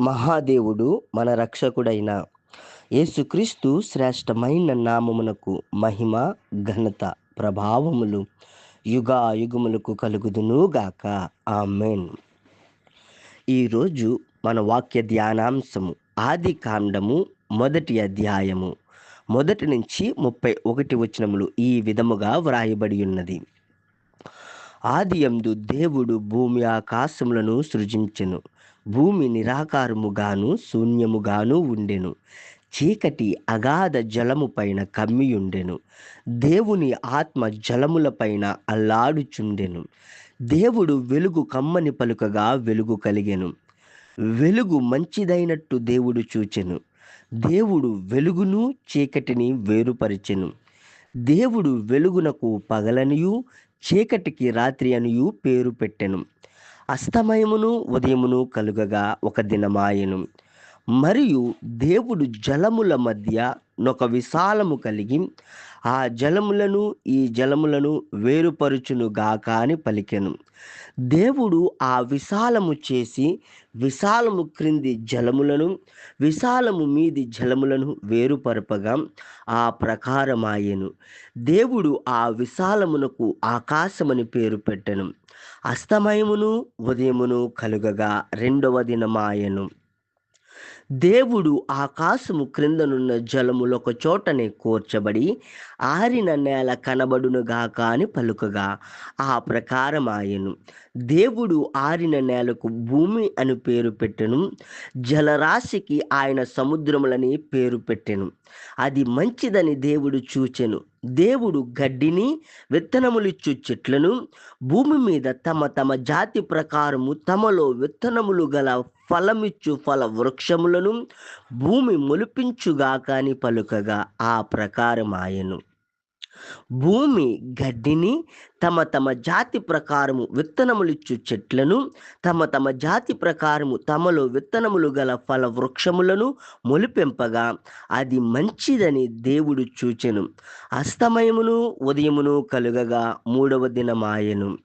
మహాదేవుడు మన రక్షకుడైన యేసుక్రీస్తు శ్రేష్టమైన నామమునకు మహిమ ఘనత ప్రభావములు యుగాయుగములకు కలుగుదునుగాక ఆమెన్. ఈరోజు మన వాక్య ధ్యానాంశము ఆది కాండము మొదటి అధ్యాయము. మొదటి నుంచి ముప్పై ఒకటి వచనములు ఈ విధముగా వ్రాయబడి ఉన్నది. ఆదియందు దేవుడు భూమి ఆకాశములను సృజించెను. భూమి నిరాకారముగాను శూన్యముగాను ఉండెను. చీకటి అగాధ జలము పైన కమ్మియుండెను. దేవుని ఆత్మ జలముల పైన అల్లాడుచుండెను. దేవుడు వెలుగు కమ్మని పలుకగా వెలుగు కలిగెను. వెలుగు మంచిదైనట్టు దేవుడు చూచెను. దేవుడు వెలుగును చీకటిని వేరుపరిచెను. దేవుడు వెలుగునకు పగలనియు చీకటికి రాత్రి అనియు పేరు పెట్టెను. అస్తమయమును ఉదయమును కలుగగా ఒక దినమాయను. మరియు దేవుడు జలముల మధ్య నొక విశాలము కలిగి ఆ జలములను ఈ జలములను వేరుపరుచునుగాక అని పలికెను. దేవుడు ఆ విశాలము చేసి విశాలము క్రింది జలములను విశాలము మీది జలములను వేరుపరపగా ఆ ప్రకారమాయెను. దేవుడు ఆ విశాలమునకు ఆకాశమని పేరు పెట్టెను. అస్తమయమును ఉదయమును కలుగగా రెండవ దినమాయెను. దేవుడు ఆకాశము క్రిందనున్న జలములు ఒక చోటనే కూర్చబడి ఆరిన నేల కనబడునుగాక అని పలుకగా. ఆ ప్రకారమాయను దేవుడు ఆరిన నేలకు భూమి అని పేరు పెట్టెను. జలరాశికి ఆయన సముద్రములని పేరు పెట్టెను. అది మంచిదని దేవుడు చూచెను. దేవుడు గడ్డిని విత్తనములిచ్చు చెట్లను భూమి మీద తమ తమ జాతి ప్రకారము తమలో విత్తనములు గల ఫలమిచ్చు ఫల వృక్షములను భూమి మొలిపించుగా కాని పలుకగా ఆ ప్రకారం ఆయను. భూమి గడ్డిని తమ తమ జాతి ప్రకారము విత్తనములిచ్చు చెట్లను తమ తమ జాతి ప్రకారము తమలో విత్తనములు గల ఫల వృక్షములను మొలిపెంపగా అది మంచిదని దేవుడు చూచెను. అస్తమయమును ఉదయమును కలుగగా మూడవ దినమాయను.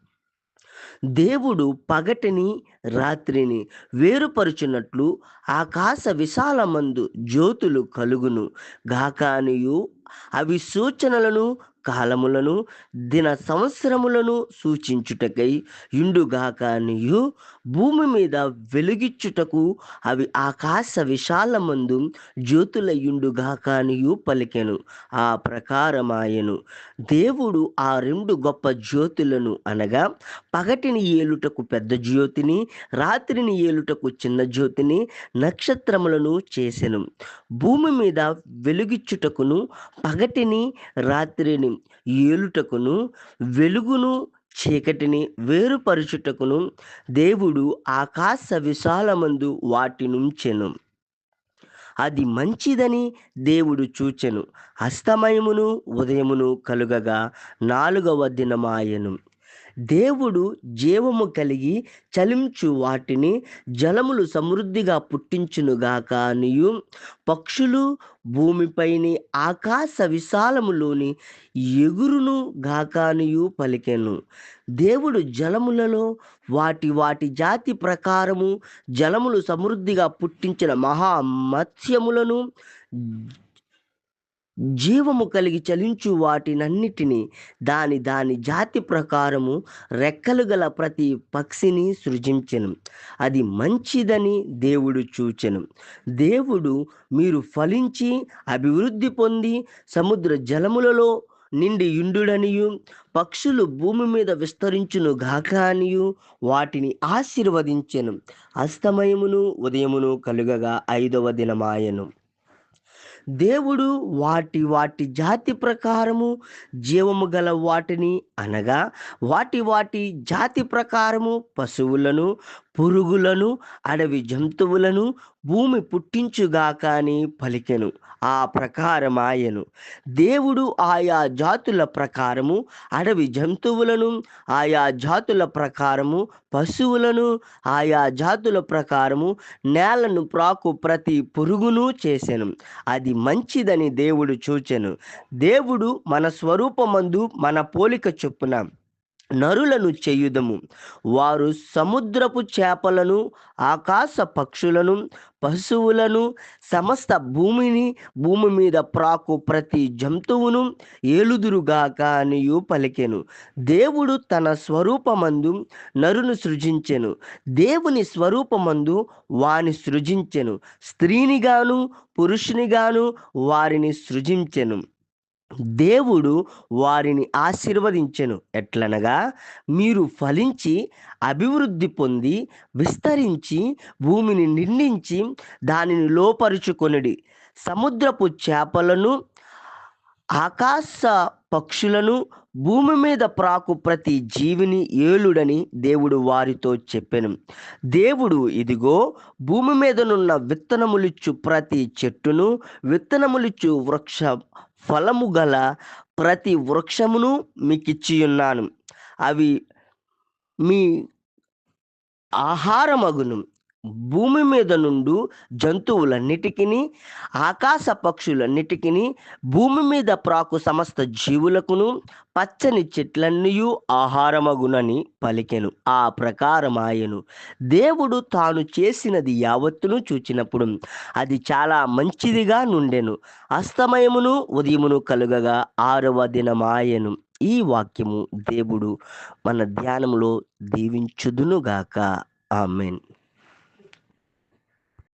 దేవుడు పగటిని రాత్రిని వేరుపరుచున్నట్లు ఆకాశ విశాలమందు జ్యోతులు కలుగును. గాకానియు అవి సూచనలను కాలములను దిన సంవత్సరములను సూచించుటకై యుండుగాకానియు. భూమి మీద వెలుగిచ్చుటకు అవి ఆకాశ విశాలమందు జ్యోతుల నీయు పలికెను. ఆ ప్రకారమాయెను. దేవుడు ఆ రెండు గొప్ప జ్యోతులను అనగా పగటిని ఏలుటకు పెద్ద జ్యోతిని రాత్రిని ఏలుటకు చిన్న జ్యోతిని నక్షత్రములను చేసెను. భూమి మీద వెలుగిచ్చుటకును పగటిని రాత్రిని ఏలుటకును వెలుగును చీకటిని వేరుపరుచుటకును దేవుడు ఆకాశ విశాలమందు వాటి నుంచెను అది మంచిదని దేవుడు చూచెను. అస్తమయమును ఉదయమును కలుగగా నాలుగవ దినమాయను. దేవుడు జీవము కలిగి చలించు వాటిని జలములు సమృద్ధిగా పుట్టించునుగాక అనియు. పక్షులు భూమిపైని ఆకాశ విశాలములోని ఎగురును గాకానియు పలికెను. దేవుడు జలములలో వాటి వాటి జాతి ప్రకారము జలములు సమృద్ధిగా పుట్టించిన మహా మత్స్యములను జీవము కలిగి చలించు వాటినన్నిటినీ దాని దాని జాతి ప్రకారము రెక్కలు గల ప్రతి పక్షిని సృజించెను. అది మంచిదని దేవుడు చూచెను. దేవుడు మీరు ఫలించి అభివృద్ధి పొంది సముద్ర జలములలో నిండి యుండుడనియు పక్షులు భూమి మీద విస్తరించును గాక అనియు వాటిని ఆశీర్వదించెను. అస్తమయమును ఉదయమును కలుగగా ఐదవ దినమాయను. దేవుడు వాటి వాటి జాతి ప్రకారము జీవము గల వాటిని అనగా వాటి వాటి జాతి ప్రకారము పశువులను పురుగులను అడవి జంతువులను భూమి పుట్టించుగాక అని పలికెను. ఆ ప్రకారమాయను దేవుడు ఆయా జాతుల ప్రకారము అడవి జంతువులను ఆయా జాతుల ప్రకారము పశువులను ఆయా జాతుల ప్రకారము నేలను ప్రాకు ప్రతి పురుగును చేసెను. అది మంచిదని దేవుడు చూచెను. దేవుడు మన స్వరూపమందు మన పోలిక చొప్పున నరులను చేయుదము. వారు సముద్రపు చేపలను ఆకాశ పక్షులను పశువులను సమస్త భూమిని భూమి మీద ప్రాకు ప్రతి జంతువును ఏలుదురుగాక అనియు పలికెను. దేవుడు తన స్వరూపమందు నరును సృజించెను. దేవుని స్వరూపమందు వాని సృజించెను. స్త్రీనిగాను పురుషునిగాను వారిని సృజించెను. దేవుడు వారిని ఆశీర్వదించెను. ఎట్లనగా మీరు ఫలించి అభివృద్ధి పొంది విస్తరించి భూమిని నిండించి దానిని లోపరుచుకొనిడి. సముద్రపు చేపలను ఆకాశ పక్షులను భూమి మీద ప్రాకు ప్రతి జీవిని ఏలుడని దేవుడు వారితో చెప్పెను. దేవుడు ఇదిగో భూమి మీదనున్న విత్తనములిచ్చు ప్రతి చెట్టును విత్తనములిచ్చు వృక్ష ఫలము గల ప్రతి వృక్షమును మీకిచ్చియున్నాను. అవి మీ ఆహారమగును. భూమి మీద నుండు జంతువులన్నిటికీ ఆకాశ పక్షులన్నిటికిని భూమి మీద ప్రాకు సమస్త జీవులకును పచ్చని చెట్లన్నీయు ఆహారమగునని పలికెను. ఆ ప్రకారమాయను. దేవుడు తాను చేసినది యావత్తును చూచినప్పుడు అది చాలా మంచిదిగా నుండెను. అస్తమయమును ఉదయమును కలుగగా ఆరవ దినమాయను. ఈ వాక్యము దేవుడు మన ధ్యానంలో దీవించుదునుగాక. ఆమెన్.